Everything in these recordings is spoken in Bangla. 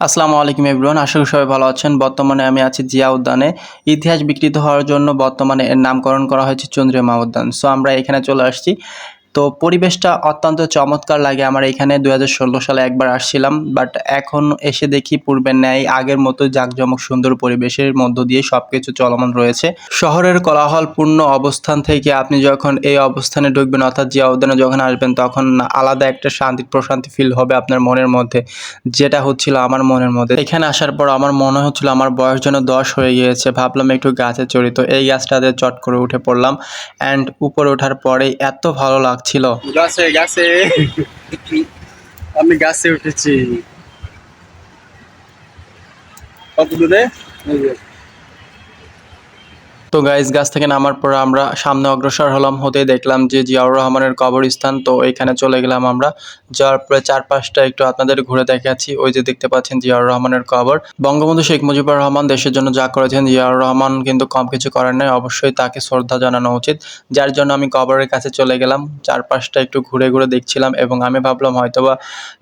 আসসালামু আলাইকুম এভরিওয়ান, আশা করি সবাই ভালো আছেন। বর্তমানে আমি আছি জিয়া উদ্যানে ইতিহাস বিকৃত হওয়ার জন্য বর্তমানে এর নামকরণ করা হয়েছে চন্দ্রিমা উদ্যান। সো আমরা এখানে চলে আসছি। তো পরিবেশটা অত্যন্ত চমৎকার লাগে। আমার এখানে দু হাজার ষোলো সালে একবার আসছিলাম বাট এখন এসে দেখি পূর্বের ন্যায় আগের মতো জাঁকজমক সুন্দর পরিবেশের মধ্য দিয়ে সব কিছু চলমান রয়েছে। শহরের কোলাহলপূর্ণ অবস্থান থেকে আপনি যখন এই অবস্থানে ঢুকবেন, অর্থাৎ জিয়া উদ্যানে যখন আসবেন, তখন আলাদা একটা শান্তি, প্রশান্তি ফিল হবে আপনার মনের মধ্যে, যেটা হচ্ছিল আমার মনের মধ্যে। এখানে আসার পর আমার মনে হচ্ছিল আমার বয়স যেন দশ হয়ে গিয়েছে, ভাবলাম একটু গাছে চড়ি। তো এই গাছটাতে চট করে উঠে পড়লাম অ্যান্ড উপরে ওঠার পরে এত ভালো লাগছিল গাছে গাছে। আমি গাছে উঠেছি। কত দূরে। তো গাইজ গাছ থেকে নামার পর আমরা সামনে অগ্রসর হলাম। হতে দেখলাম যে জিয়াউর রহমানের কবরস্থান, তো এখানে চলে গেলাম আমরা। যাওয়ার পরে চারপাশটা একটু আপনাদের ঘুরে দেখাচ্ছি ওই যে দেখতে পাচ্ছেন জিয়াউর রহমানের কবর। বঙ্গবন্ধু শেখ মুজিবুর রহমান দেশের জন্য যা করেছেন, জিয়াউর রহমান কিন্তু কম কিছু করেন নাই। অবশ্যই তাকে শ্রদ্ধা জানানো উচিত। যার জন্য আমি কবরের কাছে চলে গেলাম। চারপাশটা একটু ঘুরে ঘুরে দেখছিলাম এবং আমি ভাবলাম হয়তোবা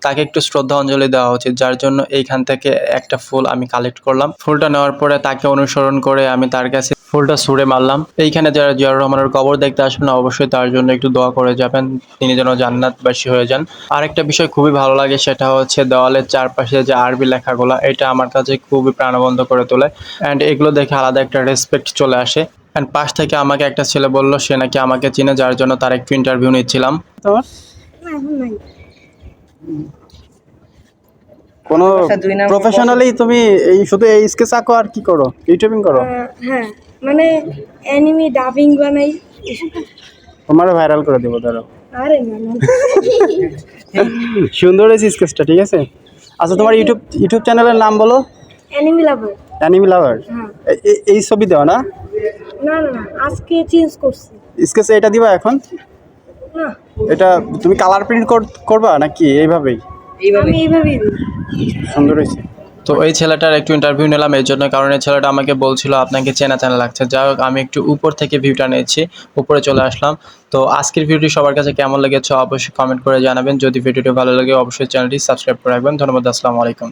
তাকে একটু শ্রদ্ধা অঞ্জলি দেওয়া উচিত। যার জন্য এইখান থেকে একটা ফুল আমি কালেক্ট করলাম। ফুলটা নেওয়ার পরে তাকে অনুসরণ করে আমি তার কাছে ফুলটা ছুঁড়ে মারলাম। এইখানে যারা জিয়াউর রহমানের কবর দেখতে আসবেন অবশ্যই তার জন্য একটু দোয়া করে যাবেন। তিনি যেন জান্নাতবাসী হয়ে যান। আরেকটা বিষয় খুবই ভালো লাগে সেটা হচ্ছে দেওয়ালের চারপাশে যে আরবি লেখাগুলো এটা আমার কাছে খুবই প্রাণবন্ত করে তোলে। অ্যান্ড এগুলো দেখে আলাদা একটা রেসপেক্ট চলে আসে। অ্যান্ড পাশ থেকে আমাকে একটা ছেলে বলল সে নাকি আমাকে চিনে যার জন্য তার একটু ইন্টারভিউ নিচ্ছিলাম। কোনো আচ্ছা, প্রফেশনালি তুমি এই শুধু এই স্কেচ আঁকো আর কি করো? ইউটিউবিং করো? হ্যাঁ। মানে অ্যানিমি ডাবিং বানাই এসব। তোমার ভাইরাল করে দেবো ধরো। আরে সুন্দর হয়েছে স্কেচটা ঠিক আছে? আচ্ছা তোমার ইউটিউব ইউটিউব চ্যানেলের নাম বলো। অ্যানিমি লাভার অ্যানিমি লাভার এই ছবি দেওয়া না? না না আজকে চেঞ্জ করছি। স্কেচ এটা দিবা এখন? না। এটা তুমি কালার প্রিন্ট করবা নাকি এইভাবেই? আমি এইভাবেই সুন্দর হয়েছে। তো এই ছেলেটার একটু ইন্টারভিউ নিলাম এর জন্য কারণ এই ছেলেটা আমাকে বলছিল আপনাকে চেনা চেনা লাগছে। যাই হোক, আমি একটু উপর থেকে ভিউটা নিয়েছি, উপরে চলে আসলাম। তো আজকের ভিডিওটি সবার কাছে কেমন লেগেছে অবশ্যই কমেন্ট করে জানাবেন। যদি ভিডিওটি ভালো লাগে, অবশ্যই চ্যানেলটি সাবস্ক্রাইব করে রাখবেন। ধন্যবাদ, আসসালামু আলাইকুম।